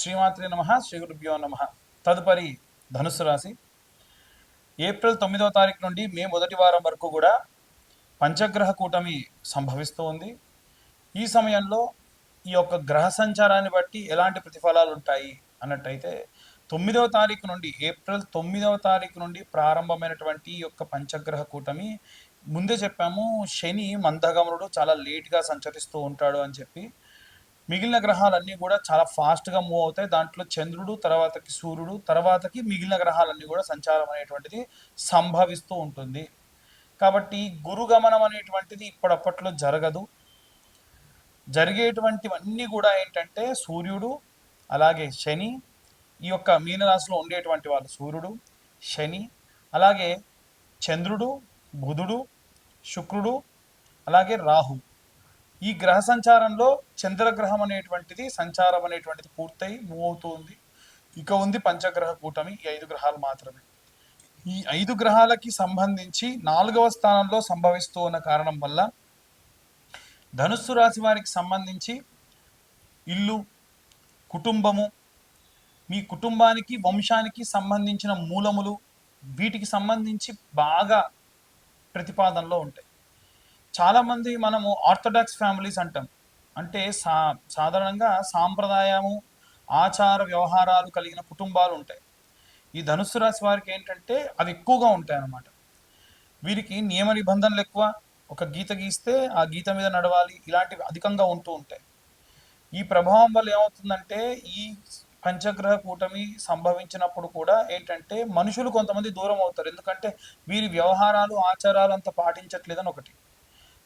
శ్రీమాత్రి నమ శ్రీ గురుభ్యో నమ. తదుపరి ధనుసు రాశి. ఏప్రిల్ తొమ్మిదవ తారీఖు నుండి మే మొదటి వారం వరకు కూడా పంచగ్రహ కూటమి సంభవిస్తూ ఉంది. ఈ సమయంలో ఈ యొక్క గ్రహ సంచారాన్ని బట్టి ఎలాంటి ప్రతిఫలాలు ఉంటాయి అన్నట్టయితే తొమ్మిదవ తారీఖు నుండి ఏప్రిల్ తొమ్మిదవ తారీఖు నుండి ప్రారంభమైనటువంటి ఈ యొక్క పంచగ్రహ కూటమి ముందే చెప్పాము శని మందగమనుడు చాలా లేట్గా సంచరిస్తూ ఉంటాడు అని చెప్పి మిగిలిన గ్రహాలన్నీ కూడా చాలా ఫాస్ట్గా మూవ్ అవుతాయి. దాంట్లో చంద్రుడు తర్వాతకి సూర్యుడు తర్వాతకి మిగిలిన గ్రహాలన్నీ కూడా సంచారం అనేటువంటిది సంభవిస్తూ ఉంటుంది. కాబట్టి గురుగమనం అనేటువంటిది ఇప్పటిప్పట్లో జరగదు. జరిగేటువంటివన్నీ కూడా ఏంటంటే సూర్యుడు అలాగే శని ఈ యొక్క మీనరాశిలో ఉండేటువంటి వాళ్ళు సూర్యుడు శని అలాగే చంద్రుడు బుధుడు శుక్రుడు అలాగే రాహు. ఈ గ్రహ సంచారంలో చంద్రగ్రహం అనేటువంటిది సంచారం అనేటువంటిది పూర్తయి మూవ్ అవుతూ ఉంది ఇక ఉంది పంచగ్రహ కూటమి ఈ ఐదు గ్రహాలు మాత్రమే. ఈ ఐదు గ్రహాలకి సంబంధించి నాలుగవ స్థానంలో సంభవిస్తూ ఉన్న కారణం వల్ల ధనుస్సు రాశి వారికి సంబంధించి ఇల్లు కుటుంబము మీ కుటుంబానికి వంశానికి సంబంధించిన మూలములు వీటికి సంబంధించి బాగా ప్రతిపాదనలో ఉంటాయి. చాలామంది మనము ఆర్థోడాక్స్ ఫ్యామిలీస్ అంటాం. అంటే సా సాధారణంగా సాంప్రదాయము ఆచార వ్యవహారాలు కలిగిన కుటుంబాలు ఉంటాయి. ఈ ధనుసు రాశి వారికి ఏంటంటే అవి ఎక్కువగా ఉంటాయి అన్నమాట వీరికి నియమ నిబంధనలు ఎక్కువ. ఒక గీత గీస్తే ఆ గీత మీద నడవాలి. ఇలాంటివి అధికంగా ఉంటూ ఉంటాయి. ఈ ప్రభావం వల్ల ఏమవుతుందంటే ఈ పంచగ్రహ కూటమి సంభవించినప్పుడు కూడా ఏంటంటే మనుషులు కొంతమంది దూరం అవుతారు. ఎందుకంటే వీరి వ్యవహారాలు ఆచారాలు అంత పాటించట్లేదని ఒకటి.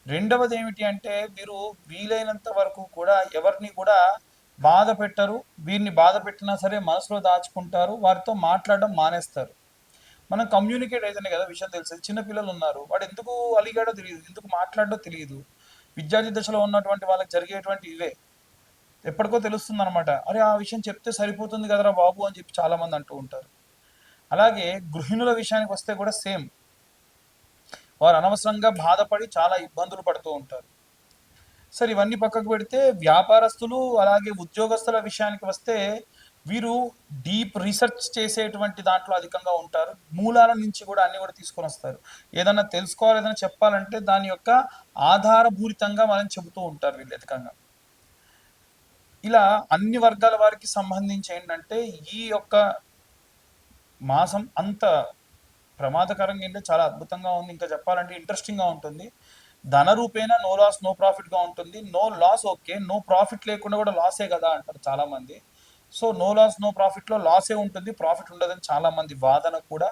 రెండవది ఏమిటి అంటే మీరు వీలైనంత వరకు కూడా ఎవరిని కూడా బాధ పెట్టరు. వీరిని బాధ పెట్టినా సరే మనసులో దాచుకుంటారు. వారితో మాట్లాడడం మానేస్తారు. మనం కమ్యూనికేట్ అయితేనే కదా విషయం తెలిసేది. చిన్న పిల్లలు ఉన్నారు. వాడు ఎందుకు అలిగాడో తెలియదు. ఎందుకు మాట్లాడో తెలియదు. విద్యార్థి దశలో ఉన్నటువంటి వాళ్ళకి జరిగేటువంటి ఇవే. ఎప్పటికో తెలుస్తుంది అనమాట అరే ఆ విషయం చెప్తే సరిపోతుంది కదరా బాబు అని చెప్పి చాలా మంది అంటూ ఉంటారు. అలాగే గృహిణుల విషయానికి వస్తే కూడా సేమ్. వారు అనవసరంగా బాధపడి చాలా ఇబ్బందులు పడుతూ ఉంటారు. సరే ఇవన్నీ పక్కకు పెడితే వ్యాపారస్తులు అలాగే ఉద్యోగస్తుల విషయానికి వస్తే వీరు డీప్ రీసెర్చ్ చేసేటువంటి దాంట్లో అధికంగా ఉంటారు. మూలాల నుంచి కూడా అన్ని కూడా తీసుకొని వస్తారు. ఏదైనా తెలుసుకోవాలి ఏదైనా చెప్పాలంటే దాని యొక్క ఆధారభూరితంగా మనం చెబుతూ ఉంటారు వీళ్ళు అధికంగా. ఇలా అన్ని వర్గాల వారికి సంబంధించి ఏంటంటే ఈ యొక్క మాసం అంత ప్రమాదకరంగా ఏంటంటే చాలా అద్భుతంగా ఉంది. ఇంకా చెప్పాలంటే ఇంట్రెస్టింగ్గా ఉంటుంది. ధన రూపేణ నో లాస్ నో ప్రాఫిట్గా ఉంటుంది. No loss okay no profit లేకుండా కూడా లాసే కదా అంటారు చాలామంది. సో నో లాస్ నో ప్రాఫిట్లో లాసే ఉంటుంది. ప్రాఫిట్ ఉండదని చాలామంది వాదన కూడా.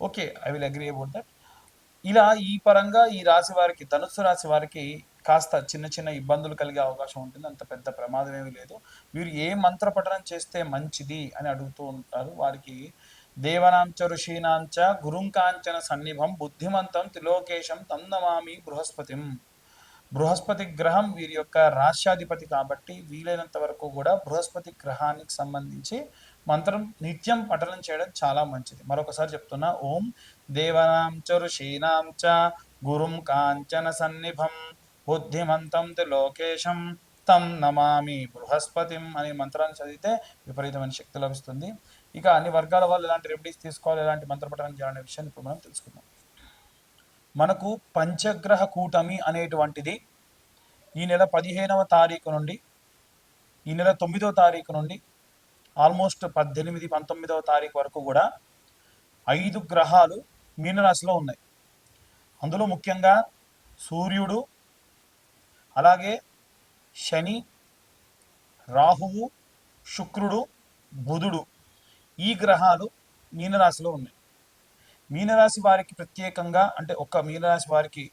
Okay I will agree about that ఇలా ఈ పరంగా ఈ రాశి వారికి ధనుస్సు రాశి వారికి కాస్త చిన్న చిన్న ఇబ్బందులు కలిగే అవకాశం ఉంటుంది. అంత పెద్ద ప్రమాదం ఏమీ లేదు. వీరు ఏ మంత్ర పఠనం చేస్తే మంచిది అని అడుగుతూ ఉంటారు. వారికి దేవనాంచ ఋషీనాంచ గురుంకాంచన సన్నిభం బుద్ధిమంతం త్రిలోకేశం తందమామి బృహస్పతిం. బృహస్పతి గ్రహం వీరి యొక్క రాష్ట్రాధిపతి కాబట్టి వీలైనంత వరకు కూడా బృహస్పతి గ్రహానికి సంబంధించి మంత్రం నిత్యం పఠనం చేయడం చాలా మంచిది. మరొకసారి చెప్తున్నా ఓం దేవనాం చ ఋషీనాం చ గురుం కాంచన సన్నిభం బుద్ధిమంతం లోకేశం తం నమామి బృహస్పతిం అనే మంత్రాన్ని చదివితే విపరీతమైన శక్తి లభిస్తుంది. ఇక అన్ని వర్గాల వాళ్ళు ఎలాంటి రెమెడీస్ తీసుకోవాలి ఎలాంటి మంత్రపఠనం చేయాలనే విషయాన్ని ఇప్పుడు మనం తెలుసుకుందాం. మనకు పంచగ్రహ కూటమి అనేటువంటిది ఈ నెల పదిహేనవ తారీఖు నుండి ఈ నెల తొమ్మిదవ తారీఖు నుండి ఆల్మోస్ట్ పద్దెనిమిది పంతొమ్మిదవ తారీఖు వరకు కూడా ఐదు గ్రహాలు మీనరాశిలో ఉన్నాయి. అందులో ముఖ్యంగా సూర్యుడు అలాగే శని రాహువు శుక్రుడు బుధుడు. ఈ గ్రహాలు మీనరాశిలో ఉన్నాయి. మీనరాశి వారికి ప్రత్యేకంగా అంటే ఒక్క మీనరాశి వారికి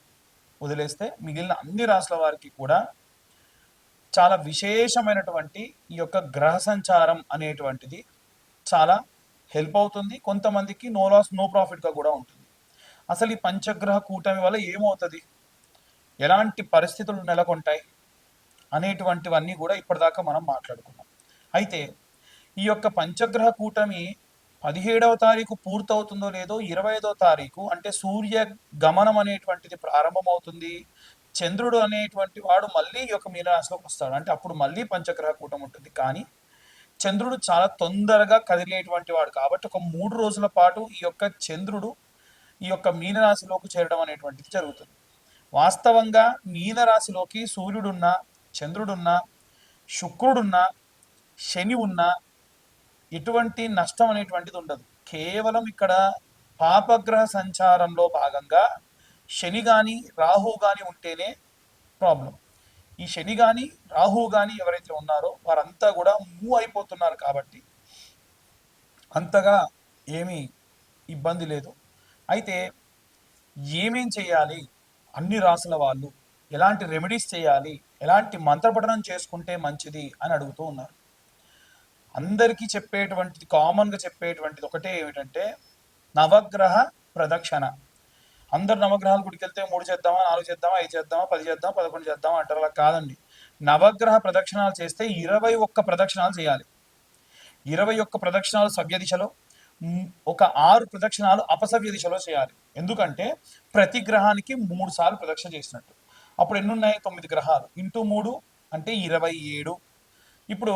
వదిలేస్తే మిగిలిన అన్ని రాశుల వారికి కూడా చాలా విశేషమైనటువంటి ఈ యొక్క గ్రహ సంచారం అనేటువంటిది చాలా హెల్ప్ అవుతుంది. కొంతమందికి నో లాస్ నో ప్రాఫిట్గా కూడా ఉంటుంది. అసలు ఈ పంచగ్రహ కూటమి వల్ల ఏమవుతుంది? ఎలాంటి పరిస్థితులు నెలకొంటాయి? అనేటువంటివన్నీ కూడా ఇప్పటిదాకా మనం మాట్లాడుకున్నాం. అయితే ఈ యొక్క పంచగ్రహ కూటమి పదిహేడవ తారీఖు పూర్తవుతుందో లేదో ఇరవై ఐదో తారీఖు అంటే సూర్య గమనం అనేటువంటిది ప్రారంభమవుతుంది. చంద్రుడు అనేటువంటి వాడు మళ్ళీ ఈ యొక్క మీనరాశిలోకి వస్తాడు. అంటే అప్పుడు మళ్ళీ పంచగ్రహ కూటం ఉంటుంది. కానీ చంద్రుడు చాలా తొందరగా కదిలేటువంటి వాడు. కాబట్టి ఒక మూడు రోజుల పాటు ఈ యొక్క చంద్రుడు ఈ యొక్క మీనరాశిలోకి చేరడం అనేటువంటిది జరుగుతుంది. వాస్తవంగా మీనరాశిలోకి సూర్యుడున్న చంద్రుడున్న శుక్రుడున్న శని ఉన్న ఎటువంటి నష్టం అనేటువంటిది ఉండదు. కేవలం ఇక్కడ పాపగ్రహ సంచారంలో భాగంగా శని కానీ రాహు కానీ ఉంటేనే ప్రాబ్లం ఈ శని కానీ రాహు కానీ ఎవరైతే ఉన్నారో వారంతా కూడా మూవ్ అయిపోతున్నారు కాబట్టి అంతగా ఏమీ ఇబ్బంది లేదు. అయితే ఏమేం చేయాలి? అన్ని రాసుల వాళ్ళు ఎలాంటి రెమెడీస్ చేయాలి? ఎలాంటి మంత్రపఠనం చేసుకుంటే మంచిది అని అడుగుతూ ఉన్నారు. అందరికీ చెప్పేటువంటిది కామన్గా చెప్పేటువంటిది ఒకటే ఏమిటంటే నవగ్రహ ప్రదక్షిణ. అందరు నవగ్రహాల గుడికి వెళ్తే మూడు చేద్దామా నాలుగు చేద్దామా ఐదు చేద్దామా పది చేద్దామా పదకొండు చేద్దామా అంటారు. అలా కాదండి. నవగ్రహ ప్రదక్షిణాలు చేస్తే ఇరవై ఒక్క ప్రదక్షిణాలు చేయాలి. ఇరవై ఒక్క ప్రదక్షిణాలు సవ్య దిశలో ఒక ఆరు ప్రదక్షిణాలు అపసవ్య దిశలో చేయాలి. ఎందుకంటే ప్రతి గ్రహానికి మూడు సార్లు ప్రదక్షిణ చేసినట్టు. అప్పుడు ఎన్నున్నాయి? తొమ్మిది గ్రహాలు. ఇంటూ మూడు అంటే ఇరవై ఏడు. ఇప్పుడు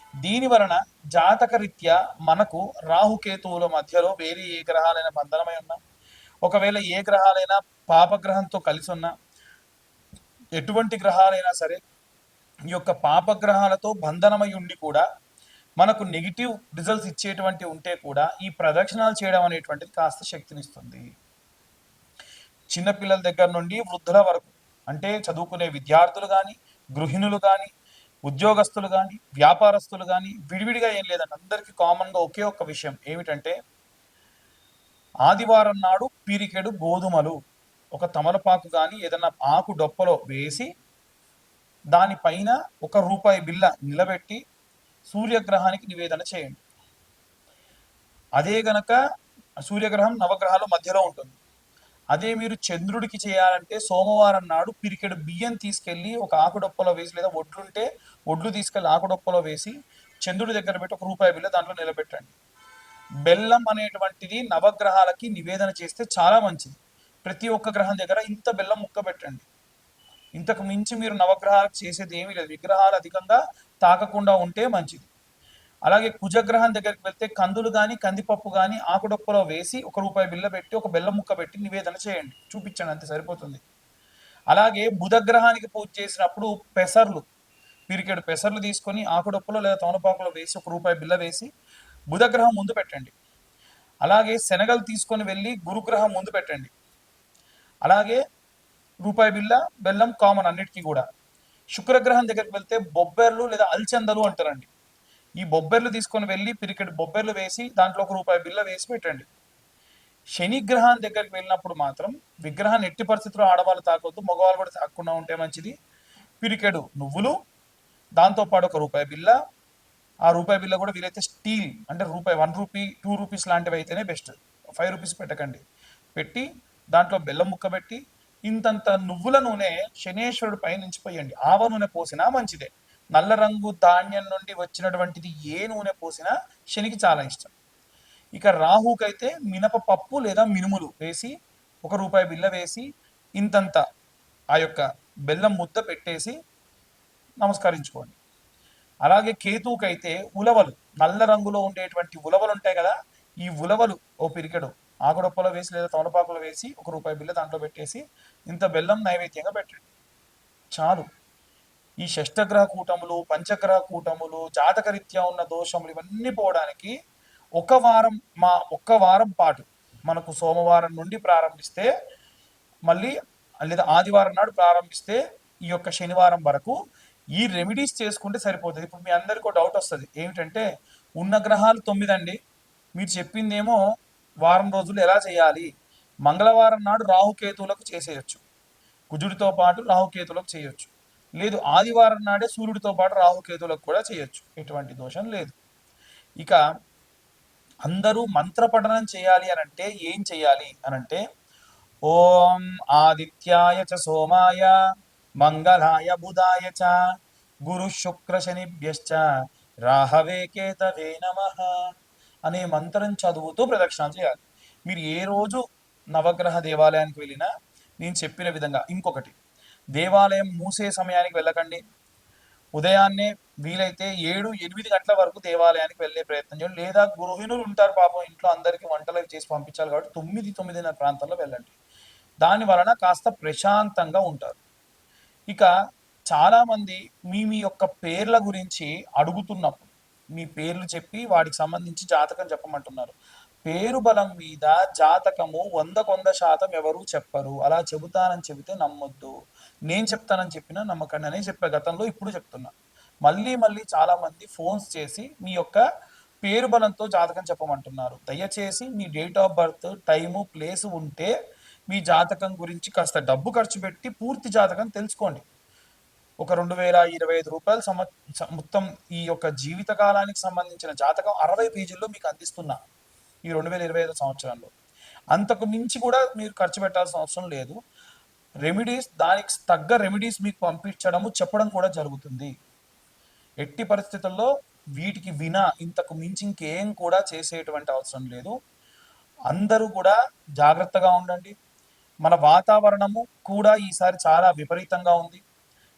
దీని వలన జాతక రీత్యా మనకు రాహుకేతువుల మధ్యలో వేరే ఏ గ్రహాలైనా బంధనమై ఉన్నా ఒకవేళ ఏ గ్రహాలైనా పాపగ్రహంతో కలిసి ఉన్నా ఎటువంటి గ్రహాలైనా సరే ఈ యొక్క పాపగ్రహాలతో బంధనమై ఉండి కూడా మనకు నెగిటివ్ రిజల్ట్స్ ఇచ్చేటువంటి ఉంటే కూడా ఈ ప్రదక్షిణాలు చేయడం అనేటువంటిది కాస్త శక్తినిస్తుంది. చిన్నపిల్లల దగ్గర నుండి వృద్ధుల వరకు అంటే చదువుకునే విద్యార్థులు కానీ గృహిణులు కానీ ఉద్యోగస్తులు కానీ వ్యాపారస్తులు కానీ విడివిడిగా ఏం లేదండి. అందరికీ కామన్గా ఒకే ఒక్క విషయం ఏమిటంటే ఆదివారం నాడు పీరికెడు గోధుమలు. ఒక తమలపాకు కానీ ఏదైనా ఆకు డొప్పలో వేసి దానిపైన ఒక రూపాయి బిల్ల నిలబెట్టి సూర్యగ్రహానికి నివేదన చేయండి. అదే గనక సూర్యగ్రహం నవగ్రహాల మధ్యలో ఉంటుంది. అదే మీరు చంద్రుడికి చేయాలంటే సోమవారం నాడు పిరికెడు బియ్యం తీసుకెళ్ళి ఒక ఆకుడొప్పలో వేసి లేదా ఒడ్లుంటే ఒడ్లు తీసుకెళ్ళి ఆకుడొప్పలో వేసి చంద్రుడి దగ్గర పెట్టి ఒక రూపాయి బిల్ల దాంట్లో నిలబెట్టండి. బెల్లం అనేటువంటిది నవగ్రహాలకి నివేదన చేస్తే చాలా మంచిది. ప్రతి ఒక్క గ్రహం దగ్గర ఇంత బెల్లం ముక్క పెట్టండి. ఇంతకు మించి మీరు నవగ్రహాలకు చేసేది ఏమీ లేదు. విగ్రహాలు అధికంగా తాకకుండా ఉంటే మంచిది. అలాగే కుజగ్రహం దగ్గరికి వెళ్తే కందులు కానీ కందిపప్పు కానీ ఆకుడొప్పలో వేసి ఒక రూపాయి బిల్ల పెట్టి ఒక బెల్లం ముక్క పెట్టి నివేదన చేయండి. చూపించండి అంతే సరిపోతుంది. అలాగే బుధగ్రహానికి పూజ చేసినప్పుడు పెసర్లు పిరికెడు పెసర్లు తీసుకొని ఆకుడొప్పలో లేదా తమలపాకులో వేసి ఒక రూపాయి బిల్ల వేసి బుధగ్రహం ముందు పెట్టండి. అలాగే శనగలు తీసుకొని వెళ్ళి గురుగ్రహం ముందు పెట్టండి. అలాగే రూపాయి బిల్ల బెల్లం కామన్ అన్నిటికీ కూడా. శుక్రగ్రహం దగ్గరికి వెళ్తే బొబ్బెర్లు లేదా అల్చందలు అంటారండి. ఈ బొబ్బెర్లు తీసుకొని వెళ్ళి పిరికెడు బొబ్బెర్లు వేసి దాంట్లో ఒక రూపాయి బిల్ల వేసి పెట్టండి. శనిగ్రహం దగ్గరికి వెళ్ళినప్పుడు మాత్రం విగ్రహాన్ని ఎట్టి పరిస్థితుల్లో ఆడవాళ్ళు తాకొద్దు మగవాళ్ళు కూడా తాకుండా ఉంటే మంచిది. పిరికెడు నువ్వులు దాంతోపాటు ఒక రూపాయి బిల్ల ఆ రూపాయి బిల్ల కూడా వీలైతే స్టీల్ అంటే రూపాయి వన్ రూపీ టూ రూపీస్ లాంటివి అయితేనే బెస్ట్. ఫైవ్ రూపీస్ పెట్టకండి. పెట్టి దాంట్లో బెల్లం ముక్క పెట్టి ఇంతంత నువ్వుల నూనె శనేశ్వరుడు పైనుంచి పోయండి. ఆవ నూనె పోసినా మంచిదే. నల్ల రంగు ధాన్యం నుండి వచ్చినటువంటిది ఏ నూనె పోసినా శనికి చాలా ఇష్టం. ఇక రాహుకైతే మినప పప్పు లేదా మినుములు వేసి ఒక రూపాయి బిల్ల వేసి ఇంతంత ఆ యొక్క బెల్లం ముద్ద పెట్టేసి నమస్కరించుకోండి. అలాగే కేతువుకైతే ఉలవలు నల్ల రంగులో ఉండేటువంటి ఉలవలు ఉంటాయి కదా ఈ ఉలవలు ఓ పిరికెడు ఆకుడొప్పలో వేసి లేదా తమలపాకులో వేసి ఒక రూపాయి బిల్ల దాంట్లో పెట్టేసి ఇంత బెల్లం నైవేద్యంగా పెట్టండి. చాలు. ఈ షష్టగ్రహ కూటములు పంచగ్రహ కూటములు జాతకరీత్యా ఉన్న దోషములు ఇవన్నీ పోవడానికి ఒక వారం మా ఒక్క వారం పాటు మనకు సోమవారం నుండి ప్రారంభిస్తే మళ్ళీ లేదా ఆదివారం నాడు ప్రారంభిస్తే ఈ యొక్క శనివారం వరకు ఈ రెమెడీస్ చేసుకుంటే సరిపోతుంది. ఇప్పుడు మీ అందరికీ డౌట్ వస్తుంది. ఏమిటంటే ఉన్న గ్రహాలు తొమ్మిది అండి మీరు చెప్పిందేమో వారం రోజులు ఎలా చేయాలి? మంగళవారం నాడు రాహుకేతువులకు చేసేయచ్చు. కుజుడితో పాటు రాహుకేతువులకు చేయొచ్చు. లేదు ఆదివారం నాడే సూర్యుడితో పాటు రాహుకేతువులకు కూడా చేయొచ్చు. ఎటువంటి దోషం లేదు. ఇక అందరూ మంత్రపఠనం చేయాలి అని అంటే ఏం చేయాలి అని అంటే ఓం ఆదిత్యాయ చ సోమాయ మంగళాయ బుధాయ చ గురు శుక్ర శనిభ్యశ్చ రాహవే కేతవే నమ అనే మంత్రం చదువుతూ ప్రదక్షిణ చేయాలి. మీరు ఏ రోజు నవగ్రహ దేవాలయానికి వెళ్ళినా నేను చెప్పిన విధంగా ఇంకొకటి దేవాలయం మూసే సమయానికి వెళ్ళకండి. ఉదయాన్నే వీలైతే ఏడు ఎనిమిది గంటల వరకు దేవాలయానికి వెళ్ళే ప్రయత్నం చేయండి. లేదా గృహిణులు ఉంటారు పాపం ఇంట్లో అందరికీ వంటలు చేసి పంపించాలి కాబట్టి తొమ్మిది తొమ్మిదిన్నర ప్రాంతంలో వెళ్ళండి. దాని వలన కాస్త ప్రశాంతంగా ఉంటారు. ఇక చాలామంది మీ మీ యొక్క పేర్ల గురించి అడుగుతున్నప్పుడు మీ పేర్లు చెప్పి వాటికి సంబంధించి జాతకం చెప్పమంటున్నారు. పేరు బలం మీద జాతకము వంద కొంద శాతం ఎవరు చెప్పరు. అలా చెబుతానని చెబితే నమ్మొద్దు. నేను చెప్తానని చెప్పినా నమ్మకండి అనే చెప్పే గతంలో ఇప్పుడు చెప్తున్నా. మళ్ళీ మళ్ళీ చాలా మంది ఫోన్స్ చేసి మీ యొక్క పేరు బలంతో జాతకం చెప్పమంటున్నారు. దయచేసి మీ date of birth time place ఉంటే మీ జాతకం గురించి కాస్త డబ్బు ఖర్చు పెట్టి పూర్తి జాతకం తెలుసుకోండి. ఒక రెండు వేల ఇరవై ఐదు రూపాయలు సమ మొత్తం ఈ యొక్క జీవిత కాలానికి సంబంధించిన జాతకం అరవై పేజీల్లో మీకు అందిస్తున్నా ఈ రెండు వేల ఇరవై ఐదు సంవత్సరంలో. అంతకు మించి కూడా మీరు ఖర్చు పెట్టాల్సిన అవసరం లేదు. రెమెడీస్ దానికి తగ్గ రెమెడీస్ మీకు పంపించడము చెప్పడం కూడా జరుగుతుంది. ఎట్టి పరిస్థితుల్లో వీటికి వినా ఇంతకు మించి ఇంకేం కూడా చేసేటువంటి అవసరం లేదు. అందరూ కూడా జాగ్రత్తగా ఉండండి. మన వాతావరణము కూడా ఈసారి చాలా విపరీతంగా ఉంది.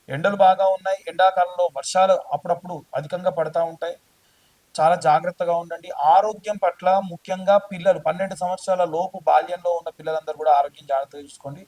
ఎండలు బాగా ఉన్నాయి. ఎండాకాలంలో వర్షాలు అప్పుడప్పుడు అధికంగా పడతా ఉంటాయి. చాలా జాగ్రత్తగా ఉండండి. ఆరోగ్యం పట్ల ముఖ్యంగా పిల్లలు పన్నెండు సంవత్సరాల లోపు బాల్యంలో ఉన్న పిల్లలందరూ కూడా ఆరోగ్యం జాగ్రత్తగా చూసుకోండి.